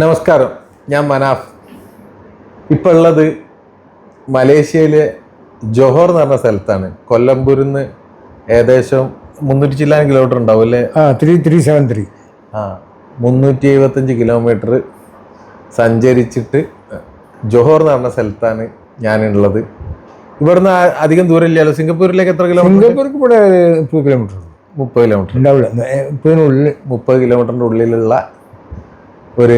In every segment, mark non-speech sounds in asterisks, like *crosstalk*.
നമസ്കാരം. ഞാൻ മനാഫ്. ഇപ്പോൾ ഉള്ളത് മലേഷ്യയിലെ ജോഹർ എന്ന് പറഞ്ഞ സ്ഥലത്താണ്. കൊല്ലംപൂരിൽ നിന്ന് ഏകദേശം മുന്നൂറ്റി ചില്ലാൻ കിലോമീറ്റർ ഉണ്ടാവും അല്ലേ? ആ ത്രീ ത്രീ സെവൻ ത്രീ ആ മുന്നൂറ്റി എഴുപത്തഞ്ച് കിലോമീറ്റർ സഞ്ചരിച്ചിട്ട് ജോഹോർ എന്ന് പറഞ്ഞ സ്ഥലത്താണ് ഞാനുള്ളത്. ഇവിടുന്ന് അധികം ദൂരം ഇല്ലല്ലോ. സിംഗപ്പൂരിലേക്ക് എത്ര കിലോമീറ്റർ സിംഗപ്പൂർക്ക് ഇവിടെ മുപ്പത് കിലോമീറ്റർ മുപ്പത് കിലോമീറ്റർ ഉണ്ടാവില്ല മുപ്പതിനുള്ളിൽ മുപ്പത് കിലോമീറ്ററിന്റെ ഉള്ളിലുള്ള ഒരു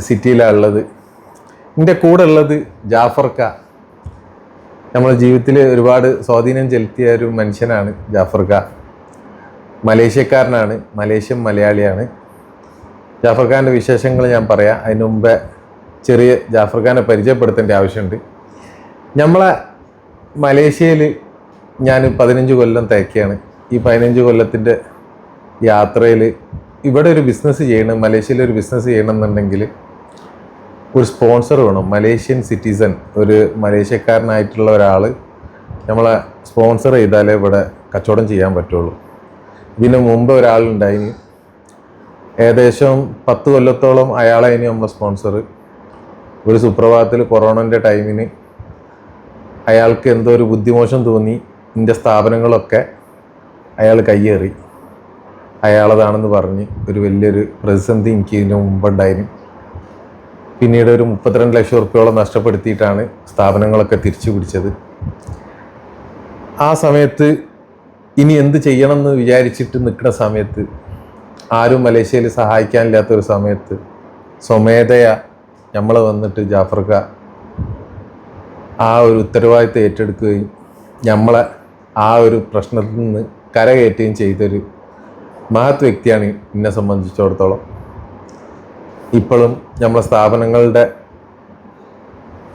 സിറ്റിയിലാണ് ഉള്ളത് എന്റെ കൂടെ ഉള്ളത് ജാഫർക്ക. നമ്മുടെ ജീവിതത്തിൽ ഒരുപാട് സ്വാധീനം ചെലുത്തിയ ഒരു മനുഷ്യനാണ് ജാഫർക്ക. മലേഷ്യക്കാരനാണ് മലേഷ്യൻ മലയാളിയാണ്. ജാഫർഖാന്റെ വിശേഷങ്ങൾ ഞാൻ പറയാം. അതിന് മുമ്പേ ചെറിയ ജാഫർഖാനെ പരിചയപ്പെടുത്തേണ്ട ആവശ്യമുണ്ട്. നമ്മളെ മലേഷ്യയിൽ ഞാൻ പതിനഞ്ച് കൊല്ലം തേക്കുകയാണ് ഈ പതിനഞ്ച് കൊല്ലത്തിന്റെ യാത്രയിൽ ഇവിടെ ഒരു ബിസിനസ് ചെയ്യണം മലേഷ്യയിൽ ഒരു ബിസിനസ് ചെയ്യണമെന്നുണ്ടെങ്കിൽ ഒരു സ്പോൺസർ വേണം. മലേഷ്യൻ സിറ്റിസൺ ഒരു മലേഷ്യക്കാരനായിട്ടുള്ള ഒരാൾ നമ്മളെ സ്പോൺസർ ചെയ്താലേ ഇവിടെ കച്ചവടം ചെയ്യാൻ പറ്റുള്ളൂ. ഇതിന് മുമ്പ് ഒരാളുണ്ടായിന്. ഏകദേശം പത്ത് കൊല്ലത്തോളം അയാളായി നമ്മളെ സ്പോൺസർ ഒരു സുപ്രഭാതത്തിൽ കൊറോണന്റെ ടൈമിന് അയാൾക്ക് എന്തോ ഒരു ബുദ്ധിമോശം തോന്നി. ഇതിന്റെ സ്ഥാപനങ്ങളൊക്കെ അയാൾ കയ്യേറി. അയാളതാണെന്ന് പറഞ്ഞ് ഒരു വലിയൊരു പ്രതിസന്ധി എനിക്ക് ഇതിന് മുമ്പുണ്ടായിരുന്നു പിന്നീട് ഒരു മുപ്പത്തിരണ്ട് ലക്ഷം റുപ്യോളം നഷ്ടപ്പെടുത്തിയിട്ടാണ് സ്ഥാപനങ്ങളൊക്കെ തിരിച്ചു പിടിച്ചത്. ആ സമയത്ത് ഇനി എന്ത് ചെയ്യണം എന്ന് വിചാരിച്ചിട്ട് നിൽക്കുന്ന സമയത്ത് ആരും മലേഷ്യയിൽ സഹായിക്കാനില്ലാത്ത ഒരു സമയത്ത് സ്വമേധയ നമ്മൾ വന്നിട്ട് ജാഫർക്ക ആ ഒരു ഉത്തരവാദിത്തം ഏറ്റെടുക്കുകയും നമ്മളെ ആ ഒരു പ്രശ്നത്തിൽ നിന്ന് കരകയറ്റുകയും ചെയ്തൊരു മഹത് വ്യക്തിയാണ് എന്നെ സംബന്ധിച്ചിടത്തോളം. ഇപ്പോഴും നമ്മളെ സ്ഥാപനങ്ങളുടെ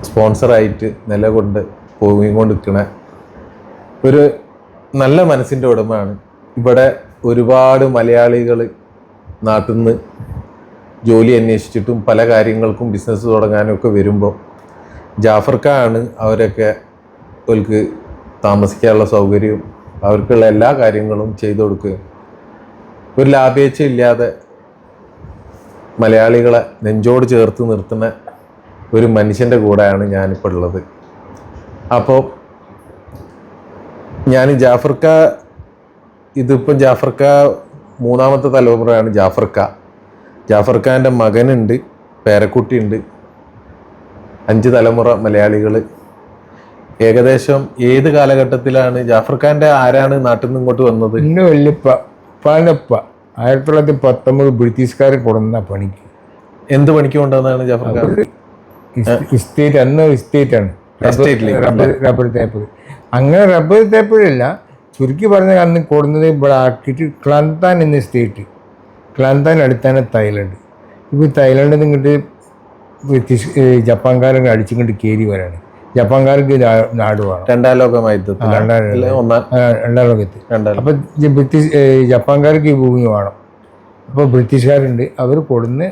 സ്പോൺസറായിട്ട് നിലകൊണ്ട് പോയിക്കൊണ്ടിരിക്കണ ഒരു നല്ല മനസ്സിന്റെ ഉടമയാണ്. ഇവിടെ ഒരുപാട് മലയാളികൾ നാട്ടിൽ നിന്ന് ജോലി അന്വേഷിച്ചിട്ടും പല കാര്യങ്ങൾക്കും ബിസിനസ് തുടങ്ങാനും ഒക്കെ വരുമ്പോൾ ജാഫർക്കാണ് അവരൊക്കെ അവർക്ക് താമസിക്കാനുള്ള സൗകര്യവും അവർക്കുള്ള എല്ലാ കാര്യങ്ങളും ചെയ്തു കൊടുക്കുകയും ഒരു ലാഭേച്ഛ ഇല്ലാതെ മലയാളികളെ നെഞ്ചോട് ചേർത്ത് നിർത്തുന്ന ഒരു മനുഷ്യന്റെ കൂടെയാണ് ഞാനിപ്പോൾ ഉള്ളത്. അപ്പോൾ ഞാൻ ജാഫർക്ക ഇതിപ്പം ജാഫർക്ക മൂന്നാമത്തെ തലമുറയാണ് ജാഫർക്ക. ജാഫർക്കാന്റെ മകനുണ്ട് പേരക്കുട്ടിയുണ്ട്. അഞ്ച് തലമുറ മലയാളികൾ ഏകദേശം ഏത് കാലഘട്ടത്തിലാണ് ജാഫർഖാന്റെ ആരാണ് നാട്ടിൽ നിന്ന് ഇങ്ങോട്ട് വന്നത്? വല്യപ്പ പാനപ്പ ആയിരത്തി തൊള്ളായിരത്തി പത്തൊമ്പത് ബ്രിട്ടീഷുകാരെ കൊടുന്ന പണിക്ക്. എന്ത് പണിക്ക് കൊണ്ടുവന്നതാണ് ജാഫർഖാൻ? ഇസ്റ്റേറ്റ് അന്ന് ഇസ്റ്റേറ്റ് ആണ് റബ്ബർ റബ്ബർ തേപ്പ്. അങ്ങനെ റബ്ബർ തേപ്പിലല്ല ചുരുക്കി പറഞ്ഞ അന്ന് കൊടുന്നത് ഇവിടെ ആക്കിയിട്ട് ക്ലാന്താൻ എന്ന സ്റ്റേറ്റ്. ക്ലാന്താൻ അടുത്താണ് തായ്ലൻഡ്. ഇപ്പോൾ തായ്ലൻഡിൽ നിന്ന് ഇങ്ങോട്ട് ബ്രിട്ടീഷ് ജപ്പാൻകാരൊക്കെ ജപ്പാൻകാരൻ അടിച്ചിങ്ങോട്ട് കയറി വരാണ്. ജപ്പാൻകാർക്ക് നാട് വേണം. രണ്ടാം ലോക രണ്ടാം ലോകത്തിൽ അപ്പൊ ബ്രിട്ടീഷ് ജപ്പാൻകാർക്ക് ഈ ഭൂമി വേണം. അപ്പൊ ബ്രിട്ടീഷുകാരുണ്ട്. അവർ കൊടുന്ന്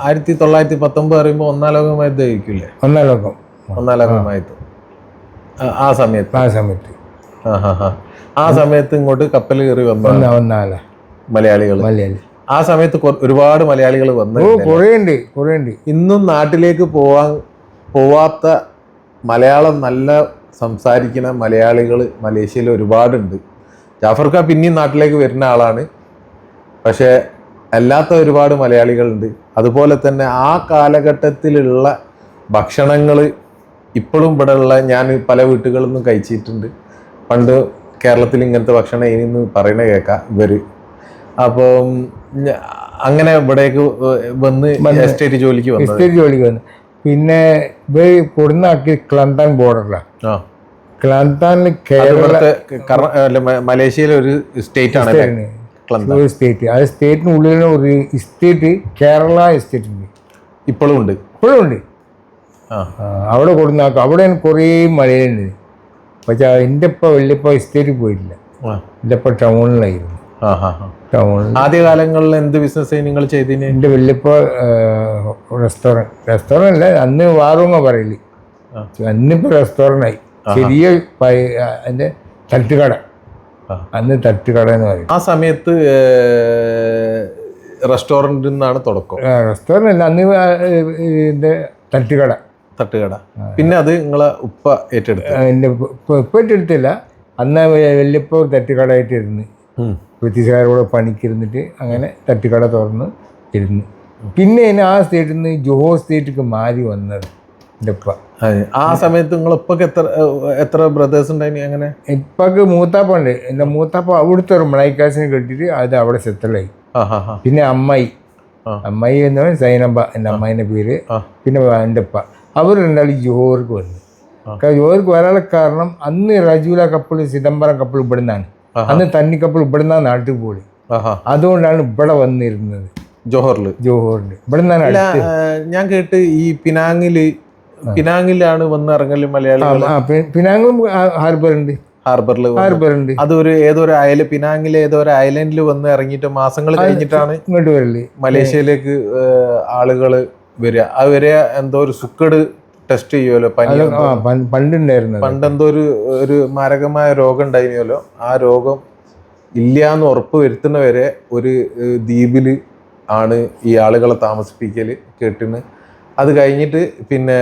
ആയിരത്തി തൊള്ളായിരത്തി പത്തൊമ്പത് പറയുമ്പോൾ ഒന്നാം ലോക ആയിരിക്കില്ലേ ഒന്നാം ലോകം. ഒന്നാം ലോക ആ- സമയത്ത്. ആ സമയത്ത്. ആ സമയത്ത് ഇങ്ങോട്ട് കപ്പൽ കയറി വന്ന ഒന്നാ മലയാളികൾ മലയാളി. ആ സമയത്ത് ഒരുപാട് മലയാളികൾ വന്നു കുറേ ഉണ്ട് കുറേ ഉണ്ട് ഇന്നും നാട്ടിലേക്ക് പോവാൻ പോവാത്ത മലയാളം നല്ല സംസാരിക്കുന്ന മലയാളികൾ മലേഷ്യയിൽ ഒരുപാടുണ്ട്. ജാഫർക്ക പിന്നെയും നാട്ടിലേക്ക് വരുന്ന ആളാണ്. പക്ഷേ അല്ലാത്ത ഒരുപാട് മലയാളികളുണ്ട്. അതുപോലെ തന്നെ ആ കാലഘട്ടത്തിലുള്ള ഭക്ഷണങ്ങൾ ഇപ്പോഴും ഇവിടെ ഉള്ള ഞാൻ പല വീട്ടുകളിൽ നിന്നും കഴിച്ചിട്ടുണ്ട്. പണ്ട് കേരളത്തിൽ ഇങ്ങനത്തെ ഭക്ഷണം ഇനിന്ന് പറയണ കേൾക്കാം ഇവർ അപ്പം അങ്ങനെ ഇവിടേക്ക് വന്ന് എസ്റ്റേറ്റ് ജോലിക്ക് വന്നു എസ്റ്റേറ്റ് ജോലിക്ക് വന്നു. പിന്നെ ഇവർ കൊടുന്നാക്കി ക്ലന്തൻ ബോർഡറിലാണ് ക്ലന്താനിൽ കേരള മലേഷ്യയിലെ ഒരു സ്റ്റേറ്റ് ആണ്. ഒരു സ്റ്റേറ്റ് ആ സ്റ്റേറ്റിനുള്ളിൽ ഒരു എസ്റ്റേറ്റ് കേരള എസ്റ്റേറ്റ് ഉണ്ട്. ഇപ്പോഴും ഉണ്ട്. ഇപ്പോഴും ഉണ്ട്. അവിടെ കൊടുന്നാക്കും. അവിടെ കുറേ മലയുണ്ട് പക്ഷെ എന്റെ ഇപ്പം വലിയപ്പോൾ എസ്റ്റേറ്റ് പോയിട്ടില്ല. എന്റെ ഇപ്പം ടൗണിലായിരുന്നു ആദ്യകാലങ്ങളിൽ എന്ത് ബിസിനസ് നിങ്ങൾ ചെയ്തിന്? എന്റെ വല്യപ്പോ റെസ്റ്റോറന്റ് റെസ്റ്റോറന്റ് അല്ല അന്ന് വാറുങ്ങ പറയില്ല അന്നിപ്പോ അന്നിപ്പോൾ റെസ്റ്റോറന്റ് ആയി ചെറിയ അതിന്റെ തട്ടുകട. അന്ന് തട്ടുകട എന്ന് പറയും. ആ സമയത്ത് റെസ്റ്റോറന്റിൽ റെസ്റ്റോറന്റിൽ നിന്നാണ് തുടക്കം. റെസ്റ്റോറന്റ് അല്ല അന്ന് ഇതിന്റെ ഇതിന്റെ തട്ടുകട. തട്ടുകട. പിന്നെ അത് നിങ്ങളെ ഉപ്പ ഏറ്റെടുത്തു. എന്റെ ഉപ്പ ഏറ്റെടുത്തില്ല. അന്ന് വല്യപ്പോൾ തട്ടുകടയായിട്ട് ബ്രിട്ടീഷുകാരോട് പണിക്കിരുന്നിട്ട് അങ്ങനെ തട്ടുകട തുറന്ന് ഇരുന്നു. പിന്നെ എന്നെ ആ സ്റ്റേറ്റിൽ നിന്ന് ജോഹോ സ്റ്റേറ്റിക്ക് മാറി വന്നത് എന്റെ ഉപ്പ ആ സമയത്ത് നിങ്ങൾ ഉപ്പക്ക് എത്ര എത്ര ബ്രദേഴ്സ് ഉണ്ടായി അങ്ങനെ? ഇപ്പൊക്ക് മൂത്താപ്പ ഉണ്ട്. എന്റെ മൂത്താപ്പ അവിടുത്തെ ഒരു മളൈക്കാസിനെ കെട്ടിയിട്ട് അത് അവിടെ സെറ്റിലായി പിന്നെ അമ്മായി. അമ്മായി എന്ന് പറയുന്നത് സൈനമ്പ എന്റെ അമ്മായിന്റെ പേര്. പിന്നെ എന്റെ ഉപ്പ അവർ രണ്ടാളും ജോഹർക്ക് വന്നു. ജോഹോർക്ക് വരാനുള്ള കാരണം അന്ന് റജൂല കപ്പിൾ ചിദംബരം കപ്പിൾ ഇവിടുന്നാണ്. അന്ന് തന്നിക്കപ്പോൾ ഇവിടുന്ന നാട്ടിൽ പോളി അതുകൊണ്ടാണ് ഇവിടെ വന്നിരുന്നത്. ജോഹറിൽ ജോഹറിൽ ഏഹ്, ഞാൻ കേട്ട് ഈ പിനാങ്ങിൽ പിനാങ്ങിലാണ് വന്ന് ഇറങ്ങൽ മലയാളികൾ പിനാങ്ങും ഹാർബർ ഉണ്ട് ഹാർബറിൽ ഹാർബർ ഉണ്ട് അതൊരു ഏതൊരു അയൽ പിനാങ്ങിലെ ഏതോ ഒരു ഐലൻഡിൽ വന്ന് ഇറങ്ങിയിട്ട് മാസങ്ങൾ കഴിഞ്ഞിട്ടാണ് ഇങ്ങോട്ട് വരൽ. മലേഷ്യയിലേക്ക് ആളുകൾ ആളുകൾ വരിക. അവരെ വരെ എന്തോ ഒരു സുക്കട് ടെസ്റ്റ് ചെയ്യുമല്ലോ പനി പണ്ടുണ്ടായിരുന്നു ആ പണ്ട് പണ്ടുണ്ടായിരുന്നത്. പണ്ട് എന്തോ ഒരു ഒരു മാരകമായ രോഗം ഉണ്ടായിരുന്നല്ലോ. ആ രോഗം ഇല്ല എന്ന് ഉറപ്പ് വരുത്തുന്നവരെ ഒരു ദ്വീപിൽ ആണ് ഈ ആളുകളെ താമസിപ്പിക്കൽ കേട്ടിന് അത് കഴിഞ്ഞിട്ട് പിന്നെ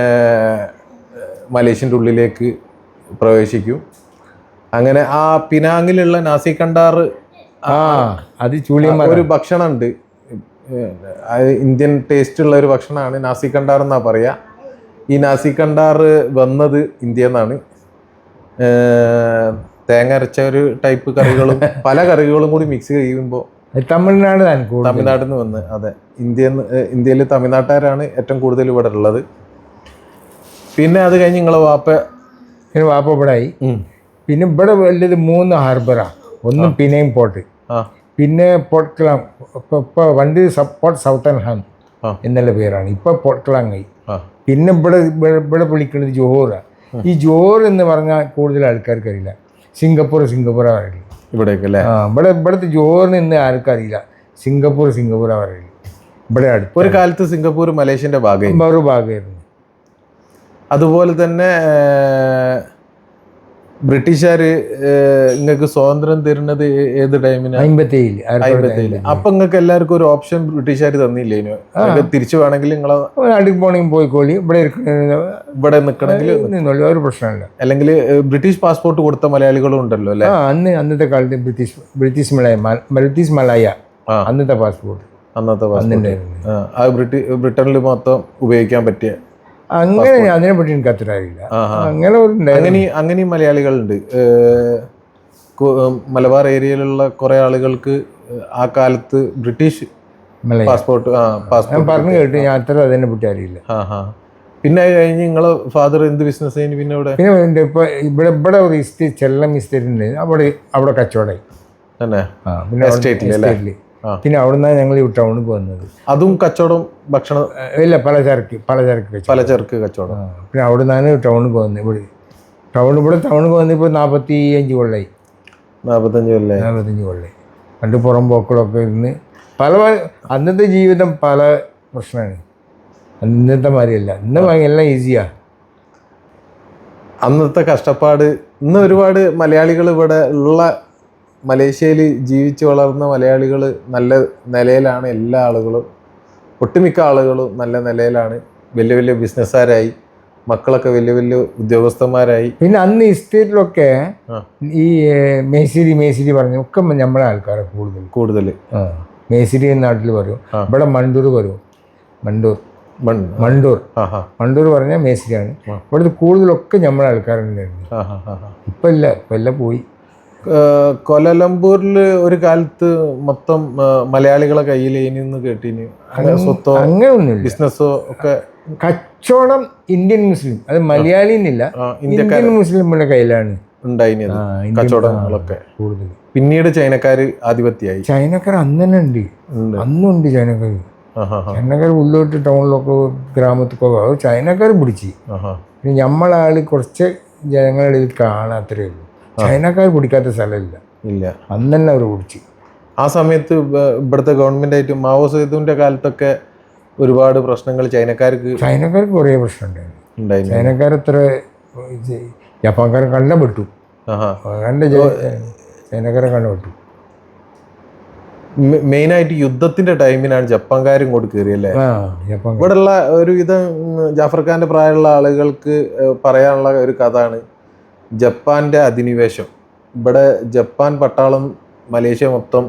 മലേഷ്യന്റെ ഉള്ളിലേക്ക് പ്രവേശിക്കും. അങ്ങനെ ആ പിനാങ്ങിലുള്ള നാസി കണ്ടാറ് ആ അത് ഒരു ഭക്ഷണമുണ്ട്. ഇന്ത്യൻ ടേസ്റ്റ് ഉള്ള ഒരു ഭക്ഷണമാണ് നാസി കണ്ടാർ എന്നാ പറയാ. ഈ നാസി കണ്ടാർ വന്നത് ഇന്ത്യ എന്നാണ് തേങ്ങ അരച്ച ഒരു ടൈപ്പ് കറികളും *laughs* പല കറികളും കൂടി മിക്സ് ചെയ്യുമ്പോൾ തമിഴ്നാട് തമിഴ്നാട്ടിൽ നിന്ന് വന്ന് അതെ. ഇന്ത്യ ഇന്ത്യയിൽ തമിഴ്നാട്ടുകാരാണ് ഏറ്റവും കൂടുതൽ ഇവിടെ ഉള്ളത്. പിന്നെ അത് കഴിഞ്ഞ് നിങ്ങളെ വാപ്പ? പിന്നെ ഇവിടെ ആയി. പിന്നെ ഇവിടെ വലിയത് മൂന്ന് ഹാർബറാണ് ഒന്ന് പിന്നെയും പോട്ട്. പിന്നെ പോർട്ട്ക്ലാം ഇപ്പോൾ ഇപ്പോൾ വണ്ടി പോർട്ട് സൗത്തൻ ഹാം ആ. എന്നുള്ള പേരാണ്. ഇപ്പോൾ പോർട്ട്ക്ലാങ്ങായി ആ. പിന്നെ ഇവിടെ ഇവിടെ വിളിക്കുന്നത് ജോഹറാണ് ഈ ജോഹർ എന്ന് പറഞ്ഞാൽ കൂടുതൽ ആൾക്കാർക്ക് അറിയില്ല. സിംഗപ്പൂർ സിംഗപ്പൂറാണ് അറിയില്ല ഇവിടേക്ക് അല്ലേ? ആ ഇവിടെ ഇവിടുത്തെ ജോറിന് ഇന്ന് ആർക്കറിയില്ല സിംഗപ്പൂർ സിംഗപ്പൂർ അറിയില്ല ഇവിടെ അടുത്ത്. ഒരു കാലത്ത് സിംഗപ്പൂർ മലേഷ്യന്റെ ഭാഗമായി ഒരു ഭാഗമായിരുന്നു അതുപോലെ തന്നെ ബ്രിട്ടീഷുകാർ നിങ്ങൾക്ക് സ്വാതന്ത്ര്യം തരുന്നത് ഏത് ടൈമിന്? അപ്പൊ നിങ്ങൾക്ക് എല്ലാവർക്കും ഒരു ഓപ്ഷൻ ബ്രിട്ടീഷുകാർ തന്നില്ലേ തിരിച്ചു വേണമെങ്കിൽ നിങ്ങൾ നാട്ടിൽ പോണെങ്കിൽ പോയിക്കോളി ഇവിടെ ഇവിടെ നിൽക്കണമെങ്കിൽ നിന്നോളി ഒരു പ്രശ്നമില്ല. അല്ലെങ്കിൽ ബ്രിട്ടീഷ് പാസ്പോർട്ട് കൊടുത്ത മലയാളികളും ഉണ്ടല്ലോ അല്ലെ? അന്ന് അന്നത്തെ കാലത്ത് British British Malaya British Malaya. അന്നത്തെ പാസ്പോർട്ട്. അന്നത്തെ പാസ്പോർട്ട്. ബ്രിട്ടനിൽ മൊത്തം ഉപയോഗിക്കാൻ പറ്റിയ അങ്ങനെ അതിനെ പറ്റി എനിക്ക് അത്ര അറിയില്ല. അങ്ങനെ. അങ്ങനെ അങ്ങനെയും മലയാളികളുണ്ട്. മലബാർ ഏരിയയിലുള്ള കുറെ ആളുകൾക്ക് ആ കാലത്ത് ബ്രിട്ടീഷ് പാസ്പോർട്ട് ഞാൻ പാസ്പോർട്ട് പറഞ്ഞു കേട്ടു. ഞാൻ അത്ര അതിനെ പറ്റി അറിയില്ല. പിന്നെ അത് കഴിഞ്ഞ് നിങ്ങളെ ഫാദർ എന്ത് ബിസിനസ് കഴിഞ്ഞ് പിന്നെ ഇവിടെ പിന്നെ ഇപ്പൊ ഇവിടെ ഇവിടെ ഒരു ഇസ്റ്റേറ്റ് ചെല്ലം ഇസ്റ്റേറ്റ് ഉണ്ട്. അവിടെ അവിടെ കച്ചവടമായി. തന്നെ? ആ പിന്നെ അവിടെ പിന്നെ അവിടെ നിന്നാണ് ഞങ്ങൾ ഈ ടൗണിൽ വന്നത്. അതും കച്ചവടം ഭക്ഷണം ഇല്ല പലചരക്ക് പലചരക്ക് പലചരക്ക് കച്ചവടം. പിന്നെ അവിടെ നിന്നാണ് ടൗണിൽ പോകുന്നത് ഇവിടെ. ടൗൺ ഇവിടെ ടൗണിൽ പോകുന്നത് ഇപ്പോൾ നാൽപ്പത്തി അഞ്ച് കൊള്ളായി നാൽപ്പത്തഞ്ച് കൊല്ലേ നാൽപ്പത്തഞ്ച് കൊള്ളായി പണ്ട് പുറം പോക്കളൊക്കെ ഇരുന്ന് പല അന്നത്തെ ജീവിതം പല പ്രശ്നമാണ്. അന്നത്തെ മാതിരിയല്ല. ഇന്ന് എല്ലാം ഈസിയാ അന്നത്തെ കഷ്ടപ്പാട് ഇന്ന് ഒരുപാട് മലയാളികൾ ഇവിടെ ഉള്ള മലേഷ്യയിൽ ജീവിച്ചു വളർന്ന മലയാളികൾ നല്ല നിലയിലാണ് എല്ലാ ആളുകളും. ഒട്ടുമിക്ക ആളുകളും നല്ല നിലയിലാണ്. വലിയ വലിയ ബിസിനസ്സുകാരായി. മക്കളൊക്കെ വലിയ വലിയ ഉദ്യോഗസ്ഥന്മാരായി. പിന്നെ അന്ന് ഈ സ്റ്റേറ്റിലൊക്കെ. ഈ മേശിരി മേശിരി പറഞ്ഞു. ഒക്കെ നമ്മളെ ആൾക്കാരെ കൂടുതൽ. കൂടുതൽ. മേശിരി എന്ന നാട്ടിൽ വരും. ഇവിടെ മണ്ടൂർ പറയും. മണ്ടൂർ. മണ്ടൂർ. മണ്ടൂർ പറഞ്ഞാൽ മേശിരിയാണ്. ഇവിടുത്തെ കൂടുതലൊക്കെ നമ്മളെ ആൾക്കാരുണ്ടായിരുന്നു. ഇപ്പം ഇല്ല ഇപ്പം എല്ലാം പോയി. കൊലലംപൂരിൽ ഒരു കാലത്ത് മൊത്തം മലയാളികളെ കയ്യിൽ ഇനിന്ന് കേട്ടിന്. അങ്ങനെ സ്വത്തോ അങ്ങനെയൊന്നും ബിസിനസ്സോ ഒക്കെ കച്ചവടം ഇന്ത്യൻ മുസ്ലിം. അത് മലയാളി എന്നില്ല ഇന്ത്യൻ മുസ്ലിമുടെ കയ്യിലാണ്. ഉണ്ടായിരുന്നത് കച്ചവടങ്ങളൊക്കെ. കൂടുതൽ. പിന്നീട് ചൈനക്കാർ ആധിപത്യമായി. ചൈനക്കാർ അന്ന് തന്നെ ഉണ്ട് ഉണ്ട് അന്നുണ്ട് ചൈനക്കാർ ചൈനക്കാർ ഉള്ളോട്ട് ടൗണിലൊക്കെ ഗ്രാമത്തിലൊക്കെ അത് ചൈനക്കാർ പിടിച്ച്. പിന്നെ നമ്മളാൾ കുറച്ച് ജനങ്ങളുടെ കാണാത്രേ ഉള്ളൂ. ചൈനക്കാർ പിടിക്കാത്ത സ്ഥലമില്ല. ഇല്ല. അന്ന് തന്നെ അവർ പിടിച്ച് ആ സമയത്ത് ഇവ- ഇവിടുത്തെ ഗവൺമെന്റ് ആയിട്ട് മാവോ സേതുവിന്റെ കാലത്തൊക്കെ ഒരുപാട് പ്രശ്നങ്ങൾ ചൈനക്കാർക്ക് ചൈനക്കാർക്ക് കുറേ പ്രശ്നം ഉണ്ടായിരുന്നു. ചൈനക്കാർ അത്ര ജപ്പാൻകാരെ കണ്ടപ്പെട്ടു കണ്ട ചൈനക്കാരെ കണ്ടപ്പെട്ടു മെയിനായിട്ട് യുദ്ധത്തിന്റെ ടൈമിനാണ് ജപ്പാൻകാരും കൂടി കയറിയല്ലേ ഇവിടെയുള്ള ഒരു ഇത് ജാഫർ ഖാന്റെ പ്രായമുള്ള ആളുകൾക്ക് പറയാനുള്ള ഒരു കഥയാണ് ജപ്പാന്റെ അധിനിവേശം. ഇവിടെ ജപ്പാൻ പട്ടാളം മലേഷ്യ മൊത്തം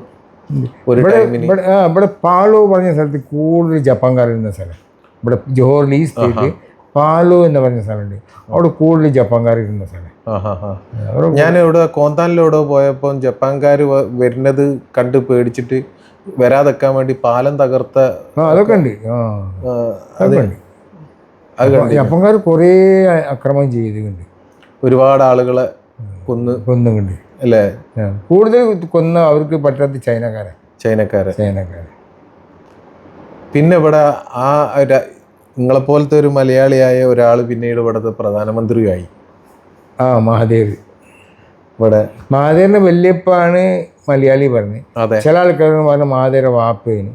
ഒരു ഇവിടെ ടൈമിന് ഇവിടെ പാളോ പറഞ്ഞ സ്ഥലത്ത് കൂടുതൽ ജപ്പാൻകാരുന്ന സ്ഥലം. ഇവിടെ ജോഹറിൽ ഈ സ്റ്റേറ്റ് പാലോ എന്ന് പറഞ്ഞ സ്ഥലമുണ്ട്. അവിടെ കൂടുതൽ ജപ്പാൻകാർ ഇരുന്ന സ്ഥലം. ഞാൻ ഇവിടെ കോന്താനിലൂടെ പോയപ്പോൾ ജപ്പാൻകാർ വരുന്നത് കണ്ട് പേടിച്ചിട്ട് വരാതെക്കാൻ വേണ്ടി പാലം തകർത്ത അതൊക്കെ ഉണ്ട്. അതൊക്കെ ഉണ്ട്. ജപ്പാൻകാർ കുറേ അക്രമം ചെയ്തിട്ടുണ്ട്. ഒരുപാട് ആളുകളെ കൊന്ന് കൊന്നുകൊണ്ട്. അല്ലേ. കൂടുതൽ കൊന്ന അവർക്ക് പറ്റാത്ത ചൈനക്കാരെ. ചൈനക്കാരെ. ചൈനക്കാരെ. പിന്നെ ഇവിടെ ആ ഒരു- നിങ്ങളെപ്പോലത്തെ ഒരു മലയാളിയായ ഒരാൾ പിന്നീട് ഇവിടുത്തെ പ്രധാനമന്ത്രിയായി. ആ മഹാദേവ്. ഇവിടെ മഹാദേവിന്റെ വല്യപ്പാണ് മലയാളി പറഞ്ഞ്. ചില ആൾക്കാർ പറഞ്ഞ മഹാദേവ വാപ്പേന്.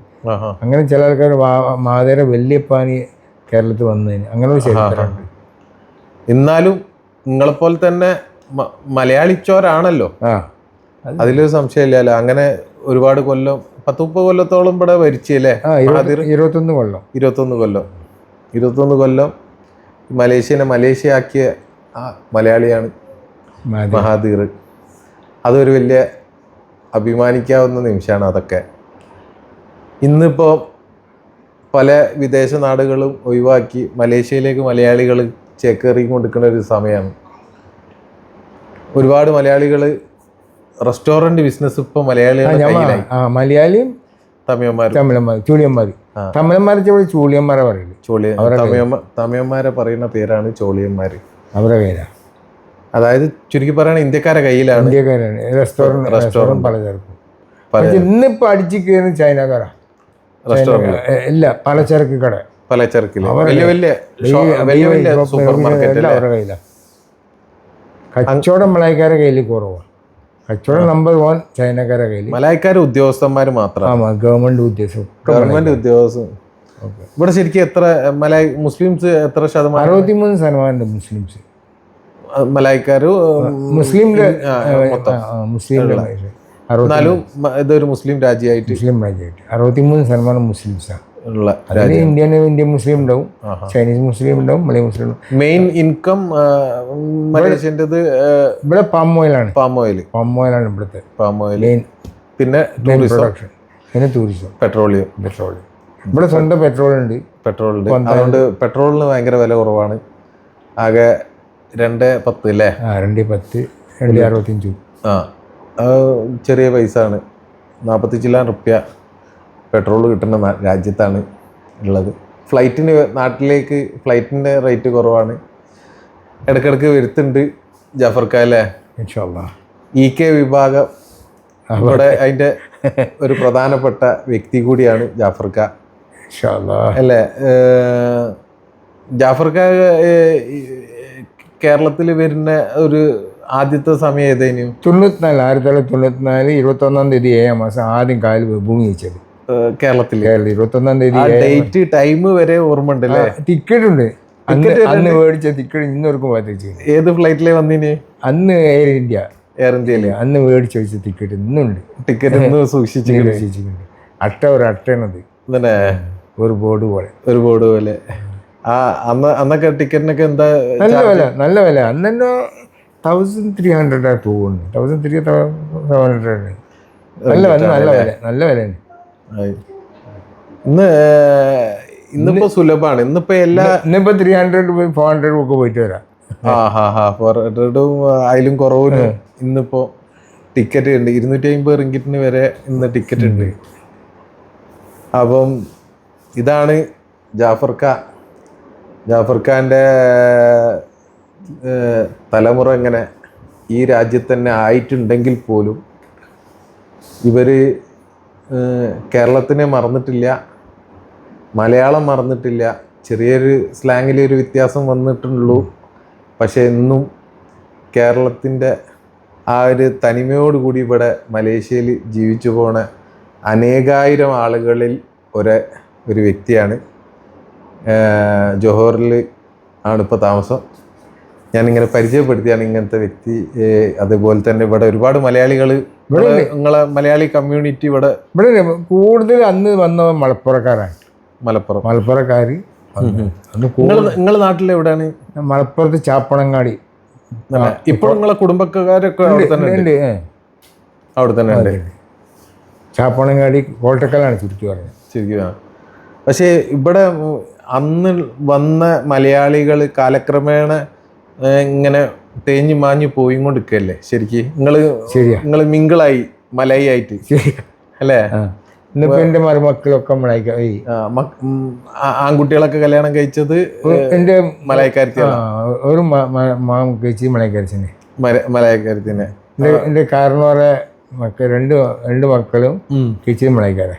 അങ്ങനെ ചില ആൾക്കാർ മഹാദേവ വല്യപ്പാന് കേരളത്തിൽ വന്നതിന് അങ്ങനെ ഒരു ചരിത്രമുണ്ട്. എന്നാലും നിങ്ങളെപ്പോലെ തന്നെ മ- മലയാളിച്ചോരാണല്ലോ. ആ. അതിലൊരു സംശയമില്ലല്ലോ. അങ്ങനെ ഒരുപാട് കൊല്ലം പത്ത് മുപ്പത് കൊല്ലത്തോളം ഇവിടെ ഭരിച്ചല്ലേ? ഇരുപത്തൊന്ന് കൊല്ലം. ഇരുപത്തൊന്ന് കൊല്ലം. ഇരുപത്തൊന്ന് കൊല്ലം മലേഷ്യനെ മലേഷ്യ ആക്കിയ ആ മലയാളിയാണ് മഹാദീർ അതൊരു വലിയ അഭിമാനിക്കാവുന്ന നിമിഷമാണ് അതൊക്കെ. ഇന്നിപ്പോൾ പല വിദേശ നാടുകളും ഒഴിവാക്കി മലേഷ്യയിലേക്ക് മലയാളികൾ ചേക്കേറി കൊടുക്കുന്ന ഒരു സമയമാണ് ഒരുപാട് മലയാളികൾ റെസ്റ്റോറന്റ് ബിസിനസ് ഇപ്പോൾ ആ മലയാളിയും തമിഴന്മാർ തമിഴന്മാർ ചൂളിയന്മാർ. തമിഴന്മാരെ ചൂളിയന്മാരെ ചോളിയ തമിഴന്മാർ തമിഴന്മാരെ പറയുന്ന പേരാണ് ചോളിയന്മാർ അവരുടെ പേരാണ് അതായത് ചുരുക്കി പറയുകയാണെങ്കിൽ ഇന്ത്യക്കാരെ കയ്യിലാണ്. ഇന്ത്യക്കാരാണ്. റെസ്റ്റോറന്റ് റെസ്റ്റോറന്റ് പലചരക്കും. പല പക്ഷെ ഇന്നിപ്പോ അടിച്ചു കയറുന്ന ചൈനക്കാരാ. റെസ്റ്റോറന്റ് ഇല്ല പലചരക്ക് കട. പലചരക്കിൽ വലിയ വലിയ വലിയ വലിയ സൂപ്പർ മാർക്കറ്റ് കച്ചവടം മലയക്കാരെ കയ്യിൽ കുറവാണ് കച്ചവടം നമ്പർ വൺ ചൈനക്കാരെ കയ്യിൽ മലായക്കാർ ഉദ്യോഗസ്ഥന്മാർ മാത്രം. ആമാ ഗവൺമെന്റ് ഉദ്യോഗസ്ഥ ഗവൺമെന്റ് ഉദ്യോഗസ്ഥ. ഇവിടെ ശരിക്കും എത്ര മലായ് മുസ്ലിംസ് എത്ര ശതമാനം? അറുപത്തിമൂന്ന് ശതമാനം മുസ്ലിംസ്. മലായക്കാര് മുസ്ലിം മുസ്ലിമിന്റെ എന്നാലും ഇതൊരു മുസ്ലിം രാജ്യമായിട്ട്. മുസ്ലിം രാജ്യമായിട്ട്. അറുപത്തിമൂന്ന് ശതമാനം മുസ്ലിംസാണ് ഉള്ള ഇന്ത്യൻ ഇന്ത്യൻ മുസ്ലിം ഉണ്ടാവും ചൈനീസ് മുസ്ലിം ഉണ്ടാവും മലയ മുസ്ലിം ഉണ്ടാവും. മെയിൻ ഇൻകം മലേഷ്യന്റെത് ഇവിടെ പാം ഓയിലാണ് പാം ഓയിൽ പാം ഓയിലാണ് ഇവിടുത്തെ. പാം ഓയിൽ പിന്നെ ടൂറിസം പ്രൊഡക്ഷൻ പിന്നെ ടൂറിസം പെട്രോളിയം പെട്രോൾ ഇവിടെ സ്വന്തം പെട്രോൾ ഉണ്ട്. പെട്രോളിന്റെ അതുകൊണ്ട് പെട്രോളിന് ഭയങ്കര വില കുറവാണ്. ആകെ രണ്ട് പത്ത് അല്ലേ രണ്ട് പത്ത് രണ്ട് അറുപത്തഞ്ച് ആ ചെറിയ പൈസ ആണ്. നാൽപ്പത്തി ചില്ലാൻ റുപ്യ. പെട്രോൾ കിട്ടുന്ന രാജ്യത്താണ് ഉള്ളത്. ഫ്ലൈറ്റിന് നാട്ടിലേക്ക് ഫ്ലൈറ്റിന്റെ റേറ്റ് കുറവാണ്. ഇടയ്ക്കിടയ്ക്ക് വരുത്തുണ്ട് ജാഫർക്ക അല്ലേ? ഇ കെ വിഭാഗം അവിടെ അതിന്റെ ഒരു പ്രധാനപ്പെട്ട വ്യക്തി കൂടിയാണ് ജാഫർക്ക. അല്ലേ? ജാഫർക്ക കേരളത്തിൽ വരുന്ന ഒരു ആദ്യത്തെ സമയം ഏതേനു? തൊണ്ണൂറ്റിനാല് ആയിരത്തി തൊള്ളായിരത്തി തൊണ്ണൂറ്റിനാല് ഇരുപത്തൊന്നാം തീയതി ഏഴാം മാസം ആദ്യം കാലിൽ ഭൂമി വെച്ചത് കേരളത്തിൽ കേരളം ഇരുപത്തൊന്നാം തീയതി ഡേറ്റ് ടൈം വരെ ഓർമ്മ ഉണ്ടല്ലേ ടിക്കറ്റ് ഉണ്ട്. അന്ന് മേടിച്ച ടിക്കറ്റ് ഇന്നോർക്കും ഏത് ഫ്ലൈറ്റിലെ വന്നിന്? അന്ന് എയർ ഇന്ത്യ എയർ ഇന്ത്യയിലെ അന്ന് മേടിച്ച് വെച്ച ടിക്കറ്റ് ഇന്നുണ്ട്. ടിക്കറ്റ് ഇന്ന് സൂക്ഷിച്ചു അട്ട ഒരു അട്ടയാണത്. തന്നെ ഒരു ബോർഡ് പോലെ. ഒരു ബോർഡ് പോലെ. ആ അന്ന് അന്നൊക്കെ ടിക്കറ്റിനൊക്കെ എന്താ നല്ല വില നല്ല വില. അന്ന് തന്നെ തൗസൻഡ് ത്രീ ഹൺഡ്രഡ് ആണ് തോന്നുന്നു. തൗസൻഡ് ത്രീ സെവൻ ഹൺഡ്രഡ് നല്ല വില നല്ല വില നല്ല വിലയാണ്. ഇന്ന് ഇന്നിപ്പോ സുലഭാണ് ഇന്നിപ്പോ എല്ലാ ഇന്നിപ്പോ ത്രീ ഹൺഡ്രഡ് ഫോർ ഹൺഡ്രഡ് ഒക്കെ പോയിട്ട് വരാം. ആ ഹാ ഹാ. ഫോർ ഹൺഡ്രഡും അതിലും കുറവിന് ഇന്നിപ്പോ ടിക്കറ്റ് ഉണ്ട്. ഇരുന്നൂറ്റി അമ്പത് റിങ്കിറ്റിന് വരെ ഇന്ന് ടിക്കറ്റ് ഉണ്ട്. അപ്പം ഇതാണ് ജാഫർ ഖാ ജാഫർ ഖാന്റെ തലമുറ ഇങ്ങനെ ഈ രാജ്യത്ത് തന്നെ ആയിട്ടുണ്ടെങ്കിൽ പോലും ഇവർ കേരളത്തിനെ മറന്നിട്ടില്ല മലയാളം മറന്നിട്ടില്ല ചെറിയൊരു സ്ലാങ്ങിൽ ഒരു വ്യത്യാസം വന്നിട്ടുള്ളൂ. പക്ഷേ എന്നും കേരളത്തിന്റെ ആ ഒരു തനിമയോടുകൂടി ഇവിടെ മലേഷ്യയിൽ ജീവിച്ചു പോണ അനേകായിരം ആളുകളിൽ ഒരു ഒരു വ്യക്തിയാണ്. ജോഹോറിൽ ആണ് ഇപ്പോൾ താമസം. ഞാനിങ്ങനെ പരിചയപ്പെടുത്തിയാണ് ഇങ്ങനത്തെ വ്യക്തി. അതുപോലെ തന്നെ ഇവിടെ ഒരുപാട് മലയാളികൾ നിങ്ങളെ മലയാളി കമ്മ്യൂണിറ്റി ഇവിടെ ഇവിടെ കൂടുതൽ അന്ന് വന്ന മലപ്പുറക്കാരാണ്. മലപ്പുറം. മലപ്പുറക്കാർ നിങ്ങൾ നിങ്ങളെ നാട്ടിൽ എവിടെയാണ്? മലപ്പുറത്ത് ചാപ്പണങ്ങാടി. ഇപ്പോൾ നിങ്ങളെ കുടുംബക്കാരൊക്കെ അവിടെ തന്നെ അവിടെ തന്നെ ഉണ്ട്. ചാപ്പണങ്ങാടി കോട്ടക്കലാണ് ചുരുക്കി പറഞ്ഞത്. ശരിക്കും. പക്ഷേ ഇവിടെ അന്ന് വന്ന മലയാളികൾ കാലക്രമേണ ഇങ്ങനെ തേഞ്ഞു മാഞ്ഞു പോയി കൊണ്ടിരിക്കല്ലേ? ശരിക്ക്? നിങ്ങൾ ശരിയാ. നിങ്ങൾ മിങ്കിളായി മലയി ആയിട്ട് അല്ലേ? ഇന്നിപ്പോ എന്റെ മരുമക്കളൊക്കെ ആൺകുട്ടികളൊക്കെ കല്യാണം കഴിച്ചത് എന്റെ മലയക്കാരത്തി ഒരു മാം കഴിച്ച് മലയക്കാരത്തിനെ മലയക്കാരത്തിനെ എന്റെ കാരണവരെ മക്കൾ രണ്ട് രണ്ട് മക്കളും കഴിച്ച് മലയക്കാരെ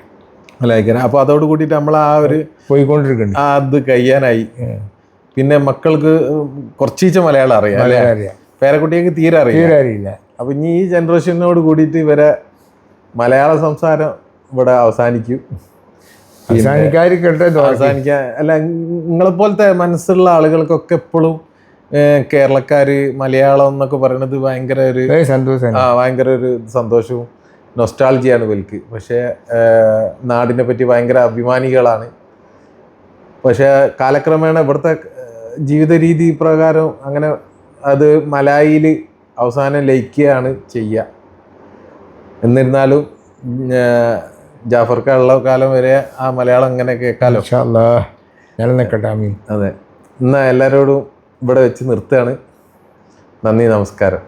മലയക്കാരൻ അപ്പൊ അതോട് കൂടിയിട്ട് നമ്മൾ ആ ഒരു പോയിക്കൊണ്ടിരിക്കുന്നുണ്ട് അത് കഴിയാനായി. പിന്നെ മക്കൾക്ക് കുറച്ചീച്ച മലയാളം അറിയാം പേരക്കുട്ടിയൊക്കെ അറിയാം. തീരെ അറിയാം തീരെ അറിയില്ല. അപ്പൊ ഇനി ഈ ജനറേഷനോട് കൂടിയിട്ട് ഇവരെ മലയാള സംസാരം ഇവിടെ അവസാനിക്കും. അവസാനിക്കാർ കേട്ട അവസാനിക്കാൻ അല്ല നിങ്ങളെ പോലത്തെ മനസ്സുള്ള ആളുകൾക്കൊക്കെ എപ്പോഴും കേരളക്കാര് മലയാളം എന്നൊക്കെ പറയുന്നത് ഭയങ്കര ഒരു സന്തോഷം ആ ഭയങ്കര ഒരു സന്തോഷവും നൊസ്റ്റാൾജിയാണ് ഇവർക്ക് പക്ഷേ നാടിനെ പറ്റി ഭയങ്കര അഭിമാനികളാണ്. പക്ഷേ കാലക്രമേണ ഇവിടുത്തെ ജീവിത രീതി പ്രകാരം അങ്ങനെ അത് മലായിൽ അവസാനം ലയിക്കുകയാണ് ചെയ്യുക. എന്നിരുന്നാലും ജാഫർ ജാഫർക്കുള്ള കാലം വരെ ആ മലയാളം ഇങ്ങനെ കേൾക്കാലോ? നിലനിൽക്കട്ടെ അമീൻ അതെ. എന്നാൽ എല്ലാവരോടും ഇവിടെ വെച്ച് നിർത്തുകയാണ്. നന്ദി നമസ്കാരം.